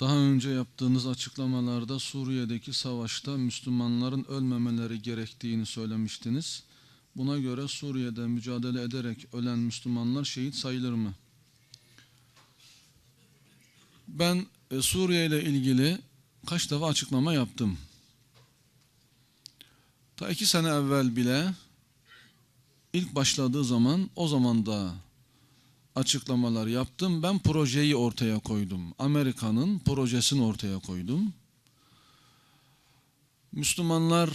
Daha önce yaptığınız açıklamalarda Suriye'deki savaşta Müslümanların ölmemeleri gerektiğini söylemiştiniz. Buna göre Suriye'de mücadele ederek ölen Müslümanlar şehit sayılır mı? Ben e, Suriye ile ilgili kaç defa açıklama yaptım. Ta iki sene evvel bile ilk başladığı zaman o zaman da açıklamalar yaptım. Ben projeyi ortaya koydum. Amerika'nın projesini ortaya koydum. Müslümanlar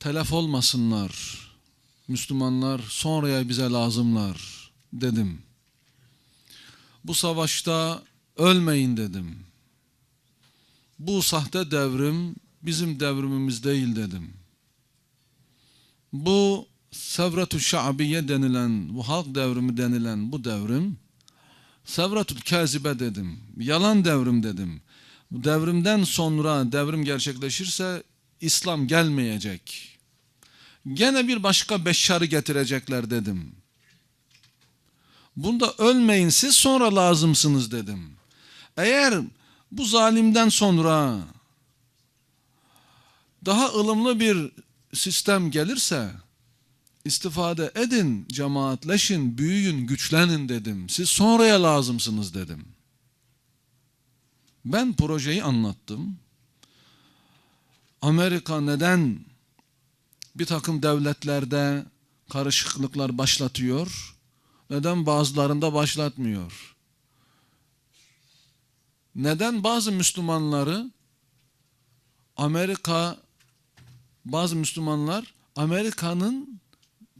telef olmasınlar. Müslümanlar sonraya bize lazımlar dedim. Bu savaşta ölmeyin dedim. Bu sahte devrim bizim devrimimiz değil dedim. Bu Sevretü Şa'biye denilen, bu halk devrimi denilen bu devrim, Sevretül Kazibe dedim, yalan devrim dedim. Bu devrimden sonra devrim gerçekleşirse İslam gelmeyecek. Gene bir başka beşşarı getirecekler dedim. Bunda ölmeyin siz sonra lazımsınız dedim. Eğer bu zalimden sonra daha ılımlı bir sistem gelirse istifade edin, cemaatleşin, büyüyün, güçlenin dedim. Siz sonraya lazımsınız dedim. Ben projeyi anlattım. Amerika neden bir takım devletlerde karışıklıklar başlatıyor, neden bazılarında başlatmıyor? Neden bazı Müslümanları Amerika bazı Müslümanlar Amerika'nın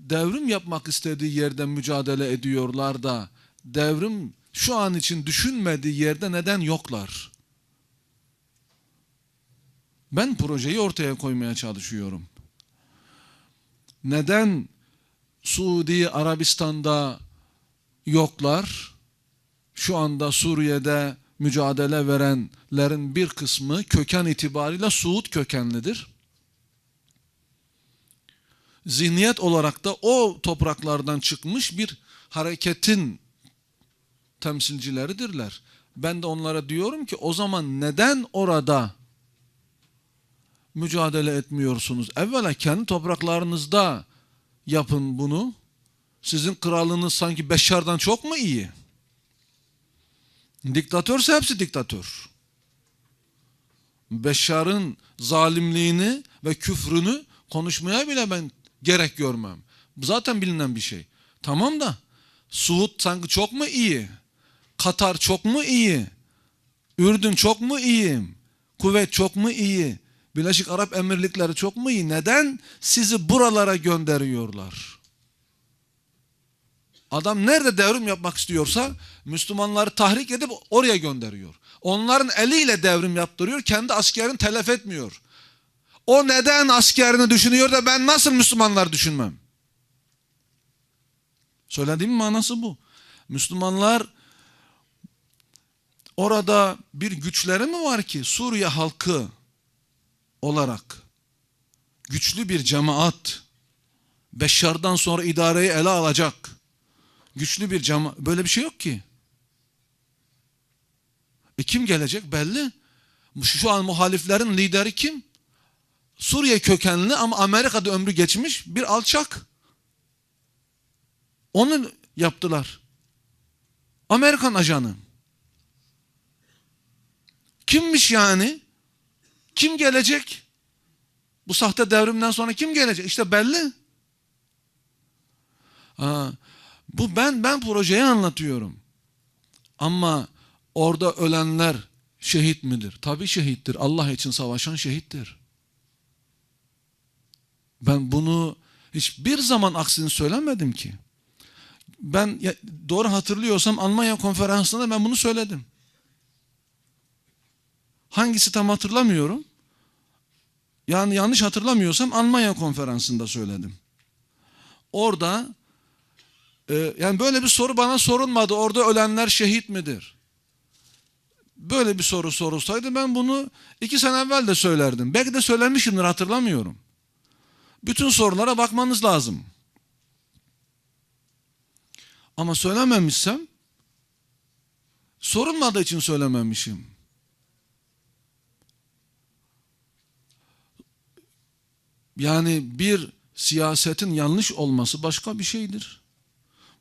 devrim yapmak istediği yerde mücadele ediyorlar da devrim şu an için düşünmediği yerde neden yoklar? Ben projeyi ortaya koymaya çalışıyorum. Neden Suudi Arabistan'da yoklar? Şu anda Suriye'de mücadele verenlerin bir kısmı köken itibariyle Suud kökenlidir zihniyet olarak da o topraklardan çıkmış bir hareketin temsilcileridirler. Ben de onlara diyorum ki o zaman neden orada mücadele etmiyorsunuz? Evvela kendi topraklarınızda yapın bunu. Sizin kralınız sanki Beşşar'dan çok mu iyi? Diktatörse hepsi diktatör. Beşşar'ın zalimliğini ve küfrünü konuşmaya bile ben gerek görmem. Zaten bilinen bir şey. Tamam da Suud sanki çok mu iyi? Katar çok mu iyi? Ürdün çok mu iyi? Kuvvet çok mu iyi? Birleşik Arap Emirlikleri çok mu iyi? Neden sizi buralara gönderiyorlar? Adam nerede devrim yapmak istiyorsa Müslümanları tahrik edip oraya gönderiyor. Onların eliyle devrim yaptırıyor, kendi askerini telef etmiyor. O neden askerini düşünüyor da ben nasıl Müslümanlar düşünmem? Söylediğim manası bu. Müslümanlar orada bir güçleri mi var ki Suriye halkı olarak güçlü bir cemaat Beşşar'dan sonra idareyi ele alacak güçlü bir cemaat böyle bir şey yok ki. E kim gelecek belli. Şu an muhaliflerin lideri kim? Suriye kökenli ama Amerika'da ömrü geçmiş bir alçak. Onu yaptılar. Amerikan ajanı. Kimmiş yani? Kim gelecek? Bu sahte devrimden sonra kim gelecek? İşte belli. Ha, bu ben ben projeyi anlatıyorum. Ama orada ölenler şehit midir? Tabii şehittir. Allah için savaşan şehittir. Ben bunu hiçbir zaman aksini söylemedim ki. Ben doğru hatırlıyorsam Almanya konferansında ben bunu söyledim. Hangisi tam hatırlamıyorum. Yani yanlış hatırlamıyorsam Almanya konferansında söyledim. Orada e, yani böyle bir soru bana sorulmadı. Orada ölenler şehit midir? Böyle bir soru sorulsaydı ben bunu iki sene evvel de söylerdim. Belki de söylemişimdir hatırlamıyorum bütün sorulara bakmanız lazım. Ama söylememişsem sorulmadığı için söylememişim. Yani bir siyasetin yanlış olması başka bir şeydir.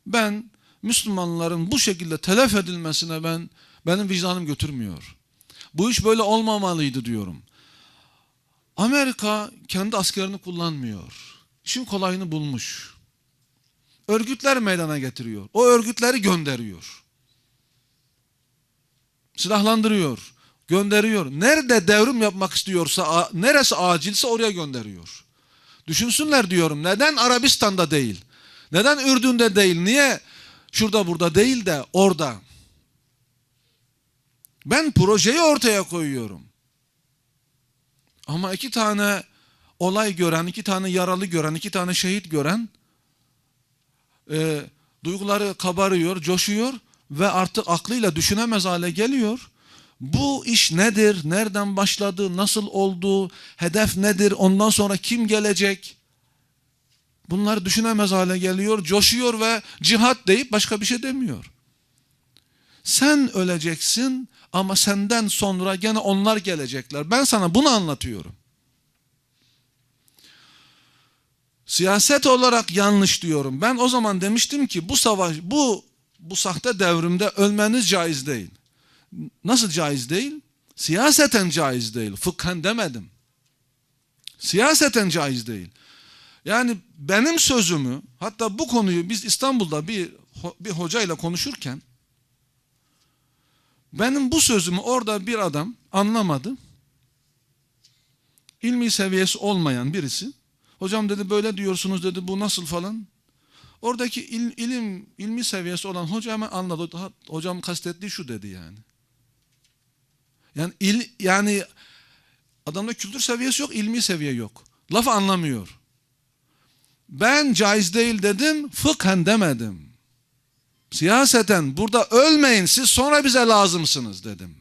Ben Müslümanların bu şekilde telef edilmesine ben benim vicdanım götürmüyor. Bu iş böyle olmamalıydı diyorum. Amerika kendi askerini kullanmıyor. İşin kolayını bulmuş. Örgütler meydana getiriyor. O örgütleri gönderiyor. Silahlandırıyor. Gönderiyor. Nerede devrim yapmak istiyorsa, neresi acilse oraya gönderiyor. Düşünsünler diyorum. Neden Arabistan'da değil? Neden Ürdün'de değil? Niye şurada burada değil de orada? Ben projeyi ortaya koyuyorum. Ama iki tane olay gören, iki tane yaralı gören, iki tane şehit gören e, duyguları kabarıyor, coşuyor ve artık aklıyla düşünemez hale geliyor. Bu iş nedir? Nereden başladı? Nasıl oldu? Hedef nedir? Ondan sonra kim gelecek? Bunları düşünemez hale geliyor, coşuyor ve cihat deyip başka bir şey demiyor. Sen öleceksin ama senden sonra gene onlar gelecekler. Ben sana bunu anlatıyorum. Siyaset olarak yanlış diyorum. Ben o zaman demiştim ki bu savaş, bu bu sahte devrimde ölmeniz caiz değil. Nasıl caiz değil? Siyaseten caiz değil. Fıkhen demedim. Siyaseten caiz değil. Yani benim sözümü hatta bu konuyu biz İstanbul'da bir bir hocayla konuşurken benim bu sözümü orada bir adam anlamadı. İlmi seviyesi olmayan birisi. Hocam dedi böyle diyorsunuz dedi bu nasıl falan. Oradaki il, ilim ilmi seviyesi olan hoca hemen anladı. Hocam kastettiği şu dedi yani. Yani il, yani adamda kültür seviyesi yok, ilmi seviye yok. Lafı anlamıyor. Ben caiz değil dedim, fıkhen demedim. Siyaseten burada ölmeyin siz sonra bize lazımsınız dedim.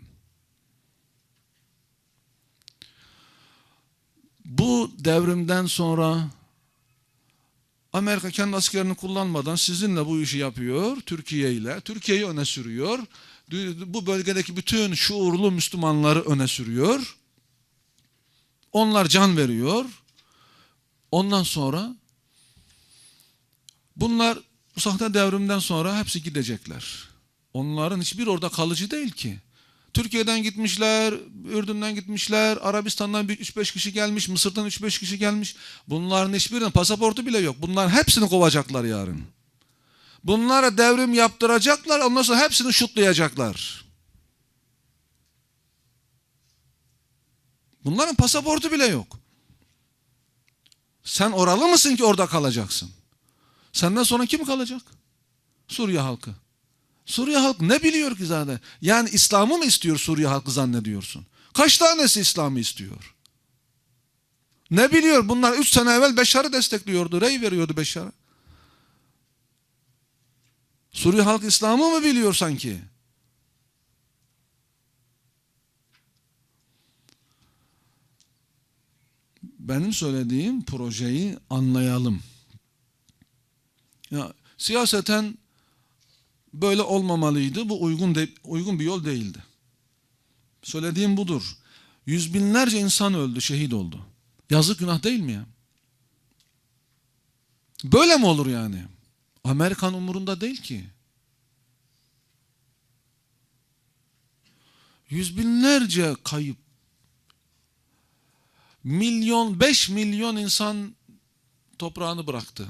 Bu devrimden sonra Amerika kendi askerini kullanmadan sizinle bu işi yapıyor, Türkiye ile. Türkiye'yi öne sürüyor. Bu bölgedeki bütün şuurlu Müslümanları öne sürüyor. Onlar can veriyor. Ondan sonra bunlar bu sahte devrimden sonra hepsi gidecekler. Onların hiçbir orada kalıcı değil ki. Türkiye'den gitmişler, Ürdün'den gitmişler, Arabistan'dan 3-5 kişi gelmiş, Mısır'dan 3-5 kişi gelmiş. Bunların hiçbirinin pasaportu bile yok. Bunların hepsini kovacaklar yarın. Bunlara devrim yaptıracaklar, ondan sonra hepsini şutlayacaklar. Bunların pasaportu bile yok. Sen oralı mısın ki orada kalacaksın? Senden sonra kim kalacak? Suriye halkı. Suriye halkı ne biliyor ki zaten? Yani İslam'ı mı istiyor Suriye halkı zannediyorsun? Kaç tanesi İslam'ı istiyor? Ne biliyor? Bunlar üç sene evvel Beşar'ı destekliyordu. Rey veriyordu Beşar'a. Suriye halkı İslam'ı mı biliyor sanki? Benim söylediğim projeyi anlayalım. Ya siyaseten böyle olmamalıydı. Bu uygun de, uygun bir yol değildi. Söylediğim budur. Yüz binlerce insan öldü, şehit oldu. Yazık günah değil mi ya? Böyle mi olur yani? Amerikan umurunda değil ki. Yüz binlerce kayıp. Milyon, beş milyon insan toprağını bıraktı.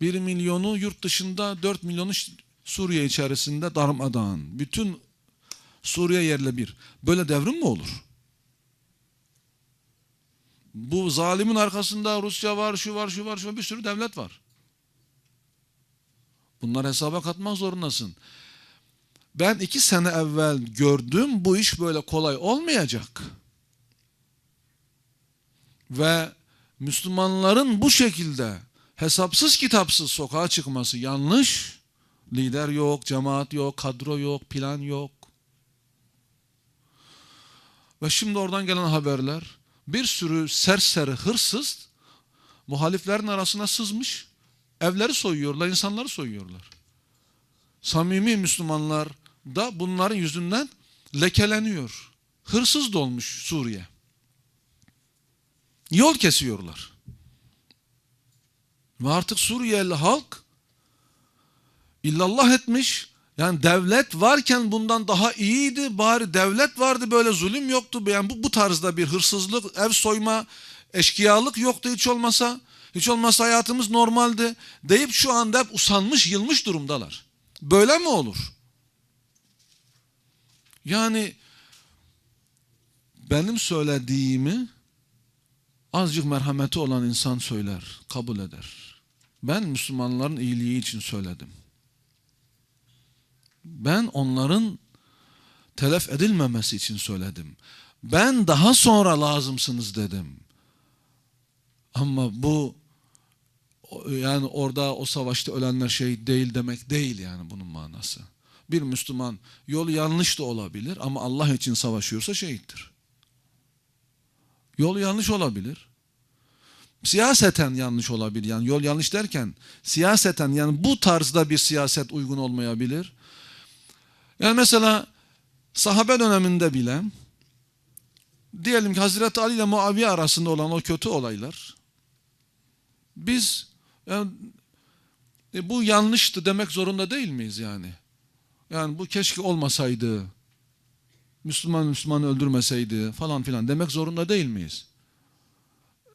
Bir milyonu yurt dışında, dört milyonu Suriye içerisinde darmadağın. Bütün Suriye yerle bir. Böyle devrim mi olur? Bu zalimin arkasında Rusya var, şu var, şu var, şu var, bir sürü devlet var. Bunlar hesaba katmak zorundasın. Ben iki sene evvel gördüm bu iş böyle kolay olmayacak. Ve Müslümanların bu şekilde hesapsız kitapsız sokağa çıkması yanlış. Lider yok, cemaat yok, kadro yok, plan yok. Ve şimdi oradan gelen haberler bir sürü serseri hırsız muhaliflerin arasına sızmış. Evleri soyuyorlar, insanları soyuyorlar. Samimi Müslümanlar da bunların yüzünden lekeleniyor. Hırsız dolmuş Suriye. Yol kesiyorlar. Ve artık Suriyeli halk illallah etmiş. Yani devlet varken bundan daha iyiydi. Bari devlet vardı böyle zulüm yoktu. Yani bu, bu tarzda bir hırsızlık, ev soyma, eşkıyalık yoktu hiç olmasa. Hiç olmazsa hayatımız normaldi. Deyip şu anda hep usanmış, yılmış durumdalar. Böyle mi olur? Yani benim söylediğimi azıcık merhameti olan insan söyler, kabul eder. Ben Müslümanların iyiliği için söyledim. Ben onların telef edilmemesi için söyledim. Ben daha sonra lazımsınız dedim. Ama bu yani orada o savaşta ölenler şey değil demek değil yani bunun manası. Bir Müslüman yolu yanlış da olabilir ama Allah için savaşıyorsa şehittir. Yol yanlış olabilir. Siyaseten yanlış olabilir. Yani yol yanlış derken siyaseten yani bu tarzda bir siyaset uygun olmayabilir. Yani mesela sahabe döneminde bile diyelim ki Hazreti Ali ile Muaviye arasında olan o kötü olaylar biz yani, e, bu yanlıştı demek zorunda değil miyiz yani? Yani bu keşke olmasaydı. Müslüman Müslümanı öldürmeseydi falan filan demek zorunda değil miyiz?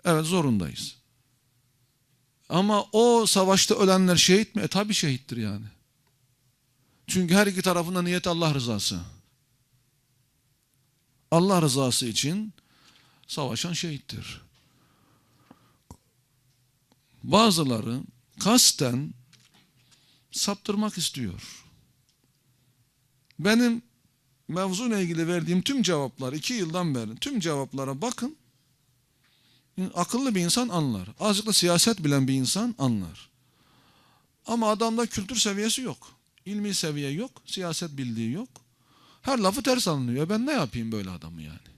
Evet zorundayız. Ama o savaşta ölenler şehit mi? E tabi şehittir yani. Çünkü her iki tarafında niyet Allah rızası. Allah rızası için savaşan şehittir. Bazıları kasten saptırmak istiyor. Benim mevzuyla ilgili verdiğim tüm cevaplar iki yıldan beri tüm cevaplara bakın. Akıllı bir insan anlar. Azıcık da siyaset bilen bir insan anlar. Ama adamda kültür seviyesi yok. İlmi seviye yok. Siyaset bildiği yok. Her lafı ters anlıyor. Ben ne yapayım böyle adamı yani?